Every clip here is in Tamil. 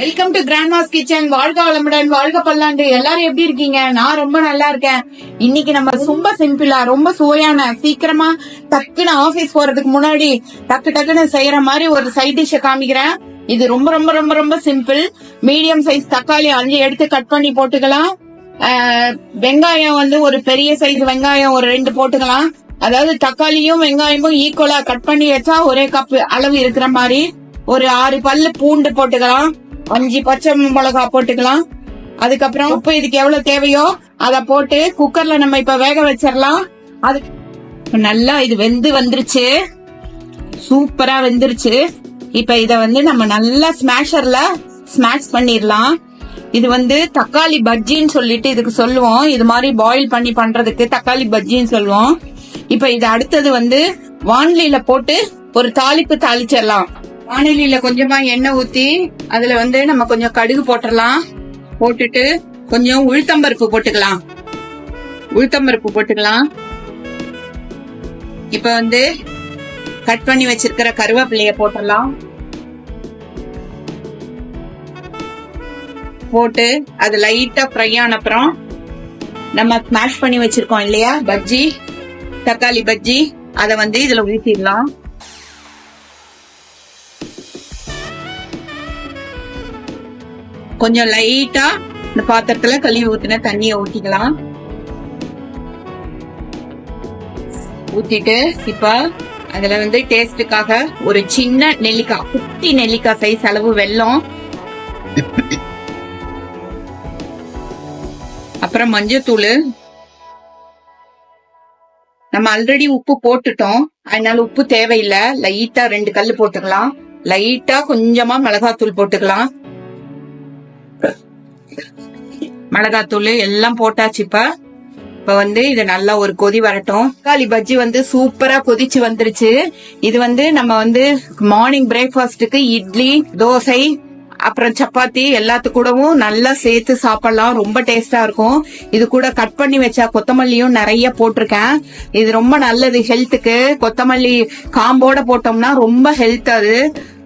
வெல்கம் டு கிராண்ட்மாஸ் கிச்சன் வாழ்க வளமுடன் வாழ்க பல்லாண்டு. எல்லாரும் எப்படி இருக்கீங்க? நான் ரொம்ப நல்லா இருக்கேன். இன்னைக்கு நம்ம ரொம்ப சிம்பிளா ரொம்ப சுவையான சீக்கிரமா டக்குன்னு ஆபீஸ் போறதுக்கு முன்னாடி டக்கு டக்குன்னு செய்யற மாதிரி ஒரு சைட் டிஷ் காமிக்கிறேன். இது ரொம்ப ரொம்ப ரொம்ப ரொம்ப சிம்பிள் மீடியம் சைஸ் தக்காளி அஞ்சு எடுத்து கட் பண்ணி போட்டுக்கலாம். வெங்காயம் வந்து ஒரு பெரிய சைஸ் வெங்காயம் ஒரு ரெண்டு போட்டுக்கலாம். அதாவது தக்காளியும் வெங்காயமும் ஈக்குவலா கட் பண்ணி வச்சா ஒரே கப் அளவு இருக்கிற மாதிரி ஒரு ஆறு பல்லு பூண்டு போட்டுக்கலாம். அஞ்சு பச்சை மிளகா போட்டுக்கலாம். அதுக்கப்புறம் உப்பு இதுக்கு எவ்வளவு தேவையோ அத போட்டு குக்கர்ல நம்ம இப்ப வேக வச்சிடலாம். அது நல்லா இது வெந்து வந்துருச்சு. சூப்பரா வெந்துருச்சு. இப்ப இத வந்து நம்ம நல்லா ஸ்மாஷர்ல ஸ்மாஷ் பண்ணிடலாம். இது வந்து தக்காளி பஜ்ஜின்னு சொல்லிட்டு இதுக்கு சொல்லுவோம். இது மாதிரி பாயில் பண்ணி பண்றதுக்கு தக்காளி பஜ்ஜின்னு சொல்லுவோம். இப்ப இது அடுத்தது வந்து வான்லியில போட்டு ஒரு தாளிப்பு தாளிச்சிடலாம். வானிலையில கொஞ்சமா எண்ணெய் ஊத்தி அதுல வந்து நம்ம கொஞ்சம் கடுகு போட்டுடலாம் போட்டுட்டு கொஞ்சம் உளுத்தம்பருப்பு போட்டுக்கலாம். உளுத்தம்பருப்பு போட்டுக்கலாம். இப்ப வந்து கட் பண்ணி வச்சிருக்கிற கருவேப்பிலைய போட்டுடலாம் போட்டு அது லைட்டா ஃப்ரை ஆன அப்புறம் நம்ம ஸ்மாஷ் பண்ணி வச்சிருக்கோம் இல்லையா? பஜ்ஜி தக்காளி பஜ்ஜி அதை வந்து இதுல ஊத்திடலாம். கொஞ்சம் லைட்டா இந்த பாத்திரத்துல கழுவி ஊத்தின தண்ணிய ஊத்திக்கலாம். ஊத்திட்டு இப்ப அதுல வந்து டேஸ்டுக்காக ஒரு சின்ன நெல்லிக்காய் குட்டி நெல்லிக்காய் சைஸ் அளவு வெல்லம். அப்புறம் மஞ்சத்தூள். நம்ம ஆல்ரெடி உப்பு போட்டுட்டோம். அதனால உப்பு தேவையில்லை. லைட்டா ரெண்டு கல் போட்டுக்கலாம். லைட்டா கொஞ்சமா மிளகாத்தூள் போட்டுக்கலாம். மிளகாத்தூள் எல்லாம் போட்டாச்சு இப்ப. இப்ப வந்து இது நல்லா ஒரு கொதி வரட்டும். தக்காளி பஜ்ஜி வந்து சூப்பரா கொதிச்சு வந்துருச்சு. இது வந்து நம்ம வந்து மார்னிங் பிரேக்ஃபாஸ்ட்டுக்கு இட்லி தோசை அப்புறம் சப்பாத்தி எல்லாத்து கூடவும் நல்லா சேர்த்து சாப்பிடலாம். ரொம்ப டேஸ்டா இருக்கும். இது கூட கட் பண்ணி வச்சா கொத்தமல்லியும் நிறைய போட்டிருக்கேன். இது ரொம்ப நல்லது ஹெல்த்துக்கு. கொத்தமல்லி காம்போட போட்டோம்னா ரொம்ப ஹெல்த் அது.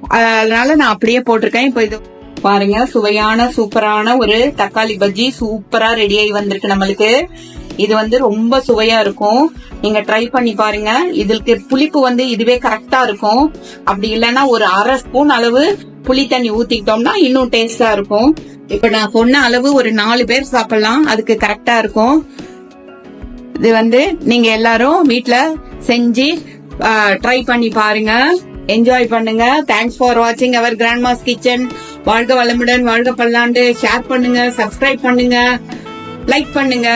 அதனால நான் அப்படியே போட்டிருக்கேன். இப்போ இது பாருங்க சுவையான சூப்பரான ஒரு தக்காளி பஜ்ஜி சூப்பரா ரெடி ஆகி வந்திருக்கு நம்மளுக்கு. இது வந்து ரொம்ப சுவையா இருக்கும். நீங்க ட்ரை பண்ணி பாருங்க. இதுக்கு புளிப்பு வந்து இதுவே கரெக்டா இருக்கும். அப்படி இல்லைன்னா ஒரு அரை ஸ்பூன் அளவு புளி தண்ணி ஊத்திக்கிட்டோம்னா இன்னும் டேஸ்டா இருக்கும். இப்ப நான் சொன்ன அளவு ஒரு நாலு பேர் சாப்பிடலாம். அதுக்கு கரெக்டா இருக்கும். இது வந்து நீங்க எல்லாரும் வீட்டுல செஞ்சு ட்ரை பண்ணி பாருங்க. என்ஜாய் பண்ணுங்க. தேங்க்ஸ் ஃபார் வாட்சிங் அவர் கிராண்ட்மாஸ் கிச்சன் வாழ்க வளமுடன் வாழ்க பல்லாண்டு. ஷேர் பண்ணுங்க சப்ஸ்கிரைப் பண்ணுங்க லைக் பண்ணுங்க.